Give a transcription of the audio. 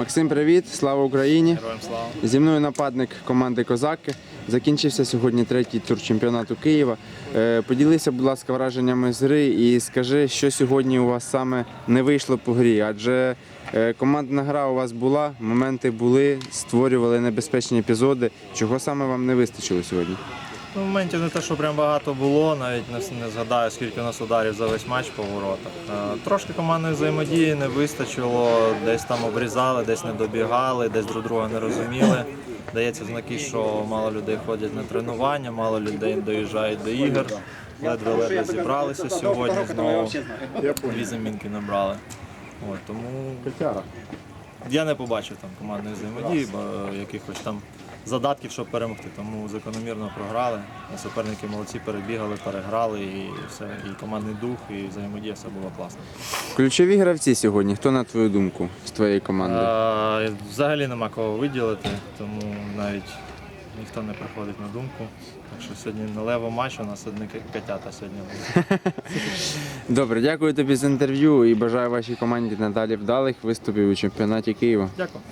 Максим, привіт, слава Україні! Героям слава. Зі мною нападник команди Козаки. Закінчився сьогодні третій тур чемпіонату Києва. Е, Поділися, будь ласка, враженнями з гри і скажи, що сьогодні у вас саме не вийшло по грі. Адже е, командна гра у вас була, моменти були, створювали небезпечні епізоди. Чого саме вам не вистачило сьогодні? Ну, моментів не те, що прям багато було, навіть не, не згадаю, скільки у нас ударів за весь матч по воротах. Е, Трошки командної взаємодії не вистачило, десь там обрізали, десь не добігали, десь друг друга не розуміли. Дається знаки, що мало людей ходять на тренування, мало людей доїжджають до ігор. Ледве-ледве зібралися сьогодні знову. Дві замінки набрали. От, тому я не побачив там командної взаємодії, якихось там задатків, щоб перемогти. Тому закономірно програли. Суперники молодці перебігали, переграли і все. І командний дух, і взаємодія все було класно. Ключові гравці сьогодні. Хто на твою думку з твоєї команди? А, взагалі нема кого виділити, тому навіть ніхто не приходить на думку. Так що сьогодні на лево матч у нас одні котята сьогодні. Добре, дякую тобі за інтерв'ю і бажаю вашій команді надалі вдалих виступів у чемпіонаті Києва. Дякую.